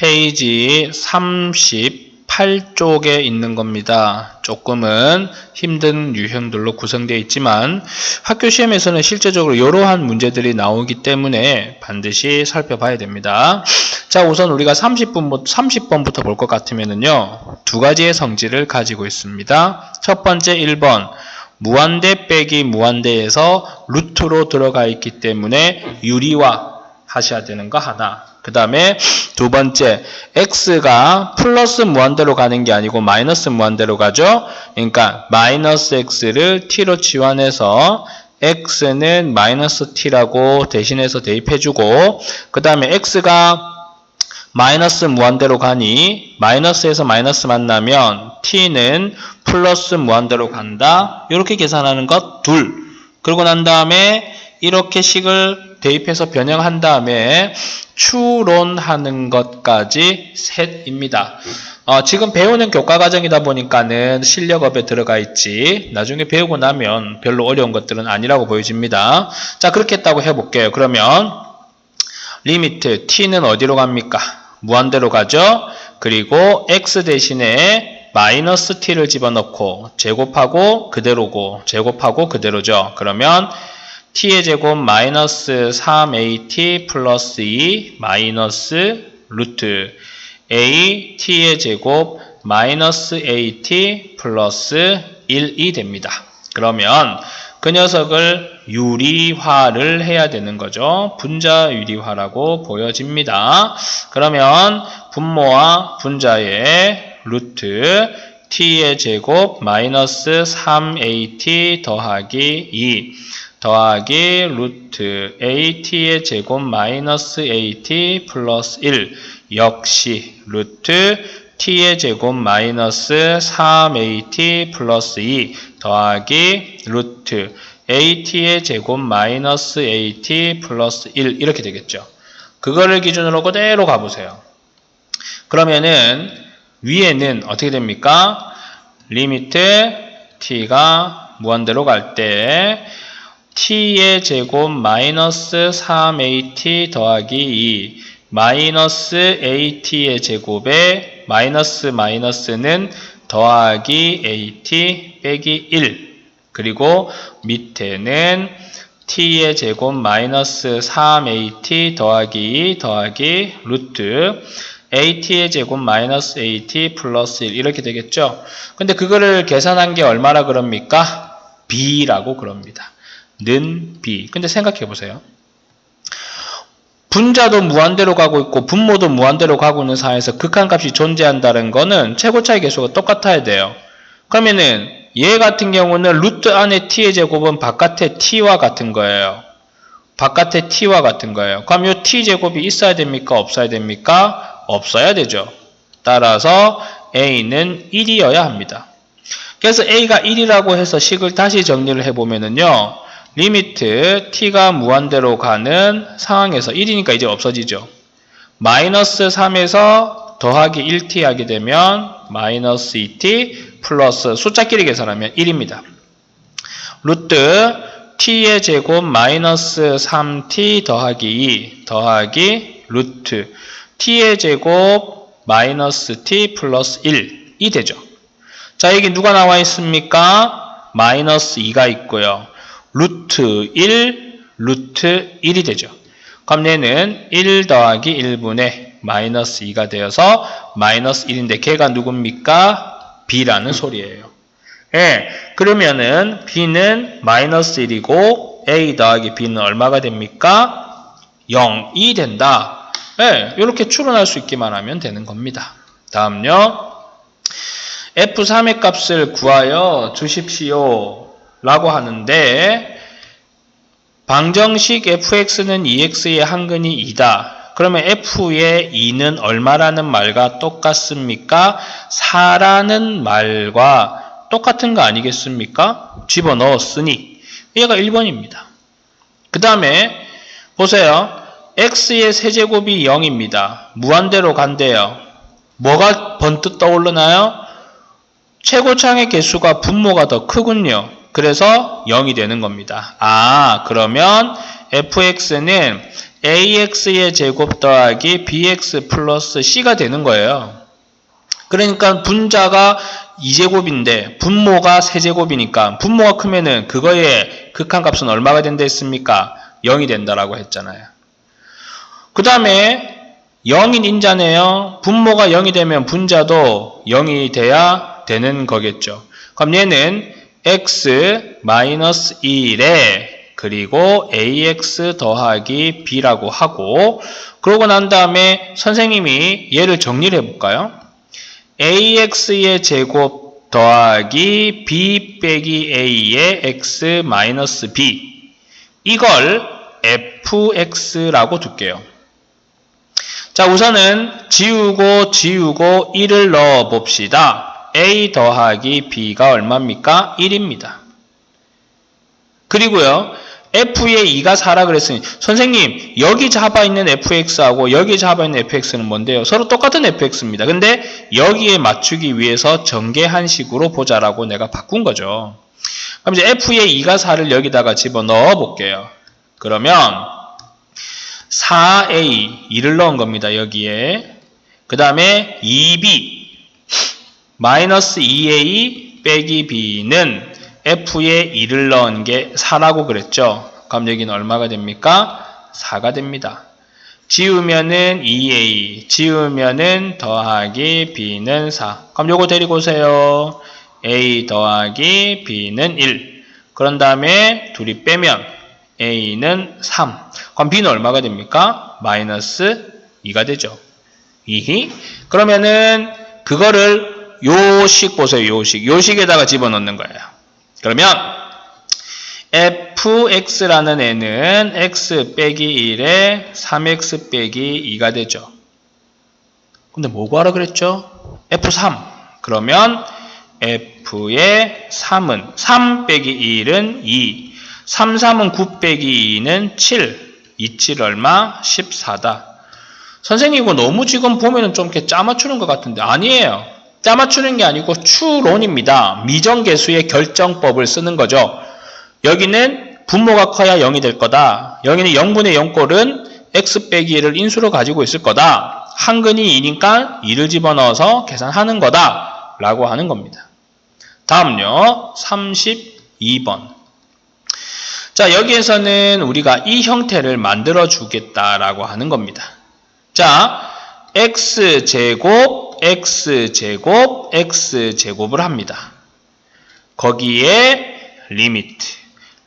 페이지 38쪽에 있는 겁니다. 조금은 힘든 유형들로 구성되어 있지만 학교 시험에서는 실제적으로 이러한 문제들이 나오기 때문에 반드시 살펴봐야 됩니다. 자, 우선 우리가 30분, 30번부터 볼 것 같으면은요, 두 가지의 성질을 가지고 있습니다. 첫 번째 1번, 무한대 빼기 무한대에서 루트로 들어가 있기 때문에 유리화 하셔야 되는 거 하나. 그 다음에 두 번째, x가 플러스 무한대로 가는 게 아니고 마이너스 무한대로 가죠. 그러니까 마이너스 x를 t로 치환해서 x는 마이너스 t라고 대신해서 대입해주고 그 다음에 x가 마이너스 무한대로 가니 마이너스에서 마이너스 만나면 t는 플러스 무한대로 간다. 이렇게 계산하는 것 둘. 그러고 난 다음에 이렇게 식을 대입해서 변형한 다음에 추론하는 것까지 셋입니다. 어, 지금 배우는 교과 과정이다 보니까는 실력업에 들어가 있지 나중에 배우고 나면 별로 어려운 것들은 아니라고 보여집니다. 자 그렇게 했다고 해볼게요. 그러면 리미트 t는 어디로 갑니까? 무한대로 가죠. 그리고 x 대신에 마이너스 t를 집어넣고 제곱하고 그대로고 제곱하고 그대로죠. 그러면 t의 제곱 마이너스 3at 플러스 2 마이너스 루트 a t의 제곱 마이너스 at 플러스 1이 됩니다. 그러면 그 녀석을 유리화를 해야 되는 거죠. 분자 유리화라고 보여집니다. 그러면 분모와 분자의 루트 t의 제곱 마이너스 3at 더하기 2 더하기 루트 at의 제곱 마이너스 at 플러스 1 역시 루트 t의 제곱 마이너스 3at 플러스 2 더하기 루트 at의 제곱 마이너스 at 플러스 1 이렇게 되겠죠. 그거를 기준으로 그대로 가보세요. 그러면은 위에는 어떻게 됩니까? 리미트 t가 무한대로 갈 때 t의 제곱 마이너스 3at 더하기 2 마이너스 at의 제곱에 마이너스 마이너스는 더하기 at 빼기 1 그리고 밑에는 t의 제곱 마이너스 3at 더하기 2 더하기 루트 at의 제곱 마이너스 at 플러스 1 이렇게 되겠죠. 근데 그거를 계산한 게 얼마나 그럽니까? b라고 그럽니다. 는 b. 근데 생각해 보세요. 분자도 무한대로 가고 있고 분모도 무한대로 가고 있는 사회에서 극한값이 존재한다는 거는 최고차의 계수가 똑같아야 돼요. 그러면은 얘 같은 경우는 루트 안에 t의 제곱은 바깥에 t와 같은 거예요. 바깥에 t와 같은 거예요. 그럼 이 t 제곱이 있어야 됩니까? 없어야 됩니까? 없어야 되죠. 따라서 a는 1이어야 합니다. 그래서 a가 1이라고 해서 식을 다시 정리를 해보면은요. 리미트 t가 무한대로 가는 상황에서 1이니까 이제 없어지죠. 마이너스 3에서 더하기 1t 하게 되면 마이너스 2t 플러스 숫자끼리 계산하면 1입니다. 루트 t의 제곱 마이너스 3t 더하기 2 더하기 루트 t의 제곱 마이너스 t 플러스 1이 되죠. 자, 여기 누가 나와 있습니까? 마이너스 2가 있고요. 루트 1, 루트 1이 되죠. 그럼 얘는 1 더하기 1분의 마이너스 2가 되어서 마이너스 1인데 걔가 누굽니까? b라는 소리예요. 예, 그러면은 b는 마이너스 1이고 a 더하기 b는 얼마가 됩니까? 0이 된다. 예, 이렇게 추론할 수 있기만 하면 되는 겁니다. 다음요. f3의 값을 구하여 주십시오. 라고 하는데 방정식 fx는 2x의 한근이 2다. 그러면 f의 2는 얼마라는 말과 똑같습니까? 4라는 말과 똑같은 거 아니겠습니까? 집어넣었으니 얘가 1번입니다. 그 다음에 보세요. x의 세제곱이 0입니다. 무한대로 간대요. 뭐가 번뜩 떠오르나요? 최고창의 개수가 분모가 더 크군요. 그래서 0이 되는 겁니다. 아, 그러면 fx는 ax의 제곱 더하기 bx 플러스 c가 되는 거예요. 그러니까 분자가 2제곱인데 분모가 3제곱이니까 분모가 크면은 그거의 극한값은 얼마가 된다 했습니까? 0이 된다라고 했잖아요. 그 다음에 0인 인자네요. 분모가 0이 되면 분자도 0이 돼야 되는 거겠죠. 그럼 얘는 x 마이너스 1에 그리고 ax 더하기 b라고 하고 그러고 난 다음에 선생님이 얘를 정리를 해볼까요? ax의 제곱 더하기 b 빼기 a의 x 마이너스 b 이걸 fx라고 둘게요. 자 우선은 지우고 지우고 1을 넣어 봅시다. A 더하기 b가 얼마입니까? 1입니다. 그리고요. f의 2가 4라 그랬으니 선생님 여기 잡아 있는 fx하고 여기 잡아 있는 fx는 뭔데요? 서로 똑같은 fx입니다. 근데 여기에 맞추기 위해서 전개한식으로 보자라고 내가 바꾼 거죠. 그럼 이제 f의 2가 4를 여기다가 집어넣어 볼게요. 그러면 4a 2를 넣은 겁니다. 여기에 그 다음에 2b 마이너스 2a 빼기 b는 f에 2를 넣은 게 4라고 그랬죠. 그럼 여기는 얼마가 됩니까? 4가 됩니다. 지우면은 2a, 지우면은 더하기 b는 4. 그럼 요거 데리고 오세요. a 더하기 b는 1. 그런 다음에 둘이 빼면 a는 3. 그럼 b는 얼마가 됩니까? 마이너스 2가 되죠. 2. 그러면은 그거를 요식 보세요. 요식. 요식에다가 집어넣는 거예요. 그러면 fx라는 애는 x 빼기 1에 3x 빼기 2가 되죠. 근데 뭐 구하라 그랬죠? f3. 그러면 f의 3은 3 빼기 1은 2. 3, 3은 9 빼기 2는 7. 2, 7 얼마? 14다. 선생님 이거 너무 지금 보면은 좀 이렇게 짜 맞추는 것 같은데 아니에요. 짜맞추는 게 아니고 추론입니다. 미정계수의 결정법을 쓰는 거죠. 여기는 분모가 커야 0이 될 거다. 여기는 0분의 0꼴은 x 빼기 1을 인수로 가지고 있을 거다. 한근이 2니까 2를 집어넣어서 계산하는 거다. 라고 하는 겁니다. 다음요. 32번. 자, 여기에서는 우리가 이 형태를 만들어 주겠다라고 하는 겁니다. 자, x제곱, x제곱, x제곱을 합니다. 거기에 리미트,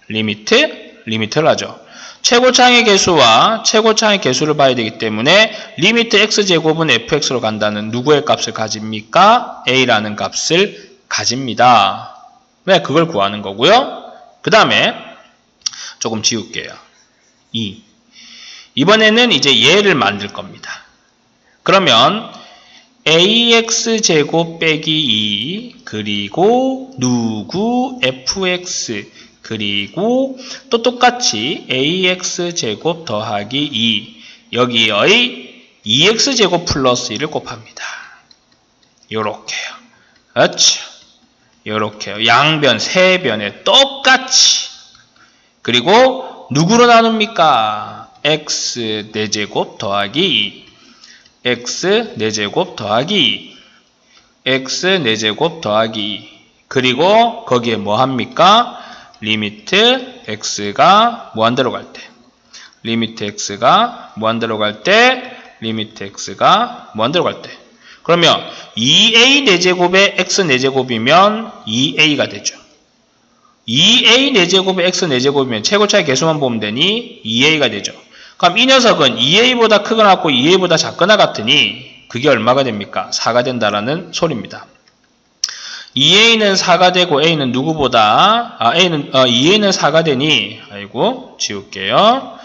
리미트, 리미트를 하죠. 최고차의 개수와 최고차의 개수를 봐야 되기 때문에 리미트 x제곱은 fx로 간다는 누구의 값을 가집니까? a라는 값을 가집니다. 네, 그걸 구하는 거고요. 그 다음에 조금 지울게요. 2. 이번에는 이제 얘를 만들 겁니다. 그러면 ax제곱 빼기 2 그리고 누구 fx 그리고 또 똑같이 ax제곱 더하기 2 여기의 2x제곱 플러스 1을 곱합니다. 요렇게요. 그렇죠. 요렇게요. 양변, 세변에 똑같이 그리고 누구로 나눕니까? x 4제곱 더하기 2 x 4제곱 더하기 2 x 4제곱 더하기 2 그리고 거기에 뭐 합니까? 리미트 x가 무한대로 갈 때 리미트 x가 무한대로 갈 때 리미트 x가 무한대로 갈 때 그러면 2a 4제곱에 x 4제곱이면 2a가 되죠. 2a 4제곱에 x 4제곱이면 최고 차의 개수만 보면 되니 2a가 되죠. 그럼 이 녀석은 2a보다 크거나 같고 2a보다 작거나 같으니 그게 얼마가 됩니까? 4가 된다라는 소리입니다. 2a는 4가 되고 a는 누구보다 아 a는 어, 2a는 4가 되니 아이고 지울게요.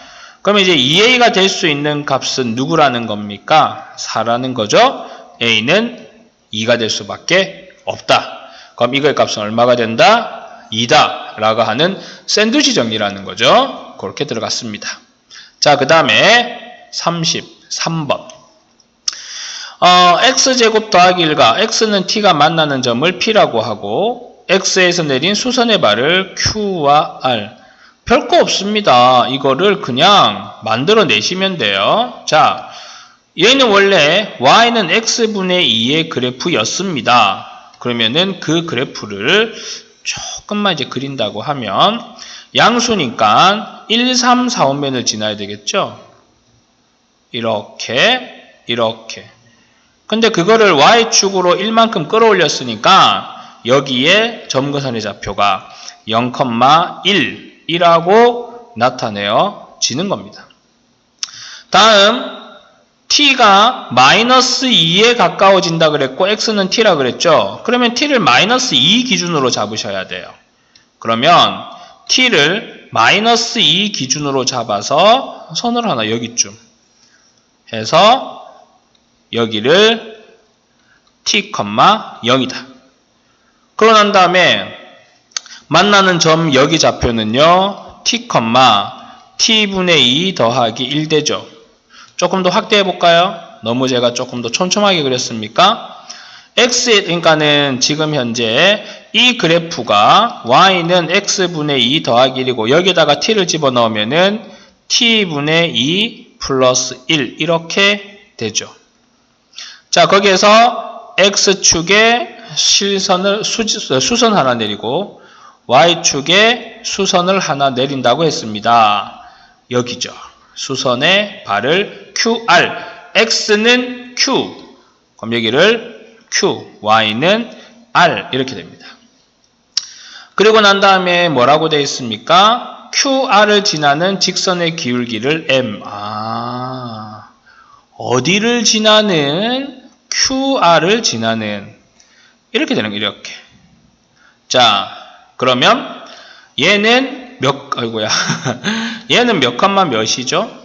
그러면 이제 2a가 될 수 있는 값은 누구라는 겁니까? 4라는 거죠. a는 2가 될 수밖에 없다. 그럼 이거의 값은 얼마가 된다? 2다 라고 하는 샌드위치 정리라는 거죠. 그렇게 들어갔습니다. 자, 그 다음에 33번. 어, x제곱 더하기 1과 x는 t가 만나는 점을 p라고 하고 x에서 내린 수선의 발을 q와 r. 별거 없습니다. 이거를 그냥 만들어 내시면 돼요. 자, 얘는 원래 y는 x분의 2의 그래프였습니다. 그러면은 그 그래프를 조금만 이제 그린다고 하면 양수니까 1, 3, 4, 5면을 지나야 되겠죠? 이렇게, 이렇게. 근데 그거를 y축으로 1만큼 끌어올렸으니까 여기에 점거선의 좌표가 0,1이라고 나타내어지는 겁니다. 다음 t가 마이너스 2에 가까워진다 그랬고 x는 t라 그랬죠. 그러면 t를 마이너스 2 기준으로 잡으셔야 돼요. 그러면 t를 마이너스 2 기준으로 잡아서 선을 하나 여기쯤 해서 여기를 t, 0이다. 그러고 난 다음에 만나는 점 여기 좌표는요. t, t분의 2 더하기 1 되죠. 조금 더 확대해 볼까요? 너무 제가 조금 더 촘촘하게 그렸습니까? X 그러니까는 지금 현재 이 그래프가 y는 x분의 2 더하기 1이고 여기다가 t를 집어넣으면은 t분의 2 플러스 1 이렇게 되죠. 자 거기에서 x축에 실선을 수, 수선 하나 내리고 y축에 수선을 하나 내린다고 했습니다. 여기죠. 수선의 발을 QR, X는 Q, 그럼 여기를 Q, Y는 R 이렇게 됩니다. 그리고 난 다음에 뭐라고 되어 있습니까? QR을 지나는 직선의 기울기를 M. 아, 어디를 지나는 QR을 지나는 이렇게 되는 거예요. 이렇게. 자, 그러면 얘는 몇, 아이고야. 얘는 몇 칸마 몇이죠?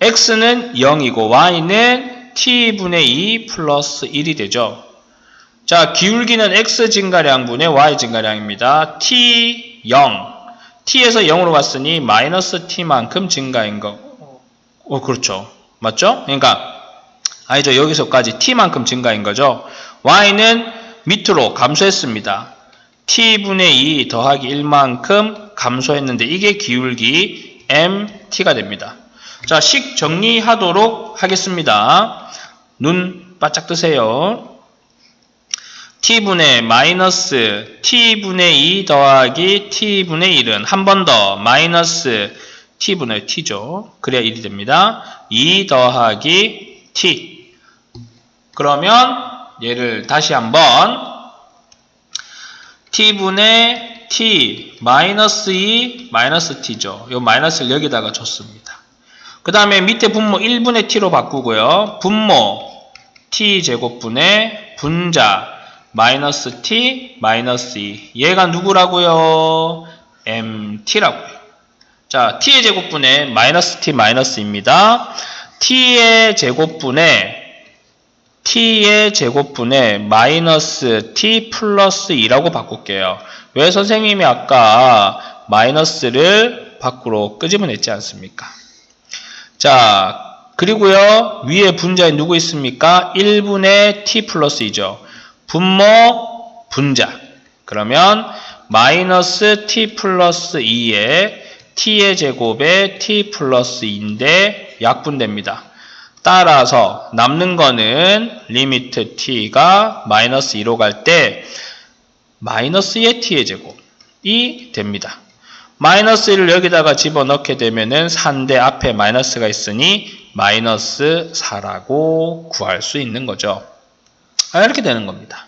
x는 0이고 y는 t분의 2 플러스 1이 되죠. 자, 기울기는 x 증가량분의 y 증가량입니다. t 0. t에서 0으로 갔으니 마이너스 t만큼 증가인 거. 어, 그렇죠. 맞죠? 그러니까 아니죠. 여기서까지 t만큼 증가인 거죠. y는 밑으로 감소했습니다. t분의 2 더하기 1만큼 감소했는데 이게 기울기 mt가 됩니다. 자, 식 정리하도록 하겠습니다. 눈 바짝 뜨세요. t분의 마이너스 t분의 2 더하기 t분의 1은 한 번 더 마이너스 t분의 t죠. 그래야 1이 됩니다. 2 더하기 t. 그러면 얘를 다시 한번 t분의 t 마이너스 2 마이너스 t죠. 이 마이너스를 여기다가 줬습니다. 그 다음에 밑에 분모 1분의 t로 바꾸고요. 분모 t 제곱분의 분자 마이너스 t 마이너스 2 얘가 누구라고요? mt라고요. 자, t의 제곱분의 마이너스 t 마이너스입니다. t의 제곱분의 t의 제곱분의 마이너스 t 플러스 2라고 바꿀게요. 왜 선생님이 아까 마이너스를 밖으로 끄집어냈지 않습니까? 자, 그리고요, 위에 분자에 누구 있습니까? 1분의 t 플러스 2죠. 분모 분자. 그러면 마이너스 t 플러스 2에 t의 제곱에 t 플러스 2인데 약분됩니다. 따라서 남는 거는 리미트 t가 마이너스 2로 갈 때 마이너스의 t의 제곱이 됩니다. 마이너스 1을 여기다가 집어넣게 되면은 4인데 앞에 마이너스가 있으니 마이너스 4라고 구할 수 있는 거죠. 아, 이렇게 되는 겁니다.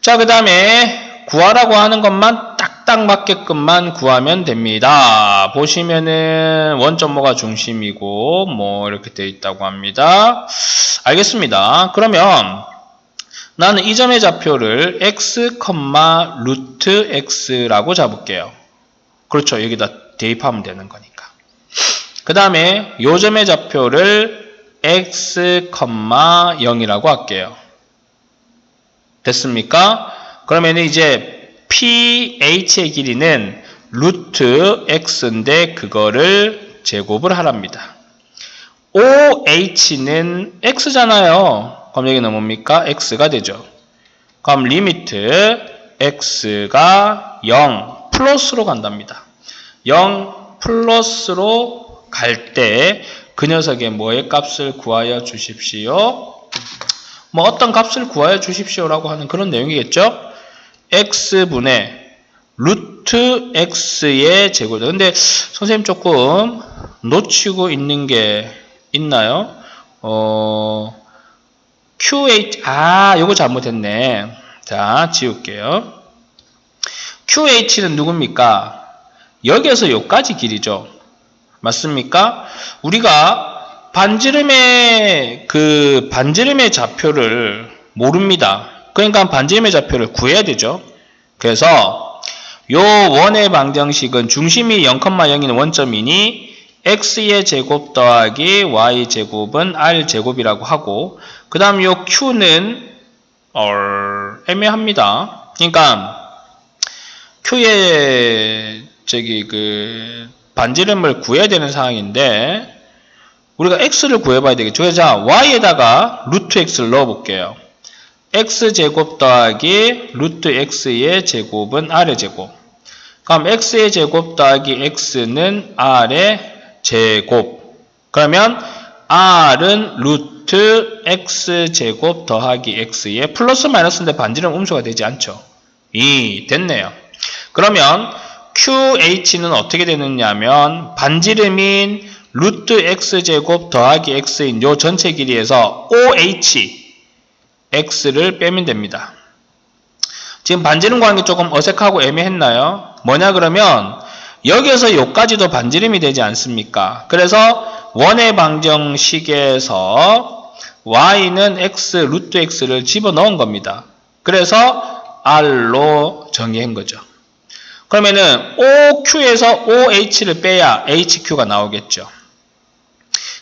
자, 그 다음에 구하라고 하는 것만 딱딱 맞게끔만 구하면 됩니다. 보시면은 원점모가 중심이고 뭐 이렇게 되어 있다고 합니다. 알겠습니다. 그러면 나는 이 점의 좌표를 x, 루트 x라고 잡을게요. 그렇죠. 여기다 대입하면 되는 거니까. 그 다음에 요 점의 좌표를 x, 0이라고 할게요. 됐습니까? 그러면 이제 PH의 길이는 루트 X인데 그거를 제곱을 하랍니다. OH는 X잖아요. 그럼 여기는 뭡니까? X가 되죠. 그럼 리미트 x가 0 플러스로 간답니다. 0 플러스로 갈 때 그 녀석의 뭐의 값을 구하여 주십시오. 뭐 어떤 값을 구하여 주십시오라고 하는 그런 내용이겠죠. x분의 루트 x의 제곱. 근데 선생님 조금 놓치고 있는 게 있나요? 어, QH, 아, 요거 잘못했네. 자, 지울게요. QH는 누굽니까? 여기에서 요까지 길이죠. 맞습니까? 우리가 반지름의 그 반지름의 좌표를 모릅니다. 그러니까 반지름의 좌표를 구해야 되죠. 그래서 요 원의 방정식은 중심이 0,0인 원점이니 x의 제곱 더하기 y 제곱은 r 제곱이라고 하고 그 다음 요 q는 어, 애매합니다. 그러니까 q의 저기 그 반지름을 구해야 되는 상황인데 우리가 x를 구해봐야 되겠죠. 자 y에다가 루트 x를 넣어볼게요. x 제곱 더하기 루트 x의 제곱은 r의 제곱. 그럼 x의 제곱 더하기 x는 r의 제곱. 그러면 r은 루트 x 제곱 더하기 x의 플러스 마이너스인데 반지름 음수가 되지 않죠. 이 됐네요. 그러면 QH는 어떻게 되느냐면 반지름인 루트 x제곱 더하기 x인 요 전체 길이에서 OH x를 빼면 됩니다. 지금 반지름 관계 조금 어색하고 애매했나요? 뭐냐 그러면 여기에서 요까지도 반지름이 되지 않습니까? 그래서 원의 방정식에서 y는 x 루트 x를 집어넣은 겁니다. 그래서 r로 정의한 거죠. 그러면은 OQ에서 OH를 빼야 HQ가 나오겠죠.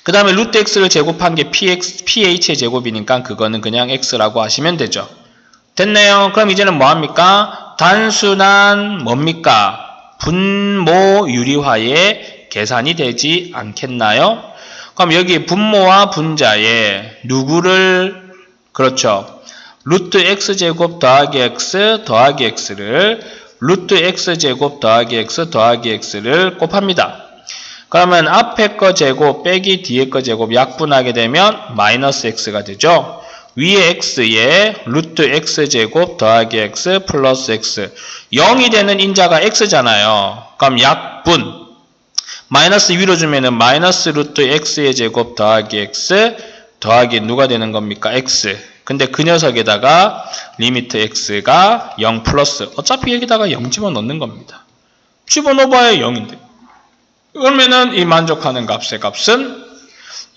그 다음에 루트 X를 제곱한 게 PX, PH의 제곱이니까 그거는 그냥 X라고 하시면 되죠. 됐네요. 그럼 이제는 뭐합니까? 단순한 뭡니까? 분모 유리화의 계산이 되지 않겠나요? 그럼 여기 분모와 분자에 누구를 그렇죠. 루트 x제곱 더하기 x 더하기 x를 루트 x제곱 더하기 x 더하기 x를 곱합니다. 그러면 앞에 거 제곱 빼기 뒤에 거 제곱 약분하게 되면 마이너스 x가 되죠. 위에 x에 루트 x제곱 더하기 x 플러스 x 0이 되는 인자가 x잖아요. 그럼 약분 마이너스 위로 주면은 마이너스 루트 x의 제곱 더하기 x 더하기 누가 되는 겁니까? x 근데 그 녀석에다가 리미트 x가 0 플러스 어차피 여기다가 0 집어넣는 겁니다. 집어넣어봐야 0인데 그러면은 이 만족하는 값의 값은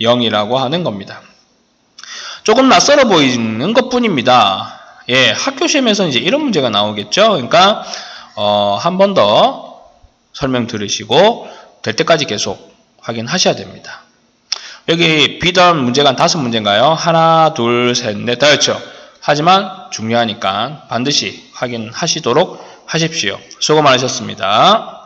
0이라고 하는 겁니다. 조금 낯설어 보이는 것 뿐입니다. 예, 학교 시험에서 이제 이런 문제가 나오겠죠. 그러니까 어, 한 번 더 설명 들으시고 될 때까지 계속 확인하셔야 됩니다. 여기 비던 문제가 한 다섯 문제인가요? 하나, 둘, 셋, 넷, 다였죠. 하지만 중요하니까 반드시 확인하시도록 하십시오. 수고 많으셨습니다.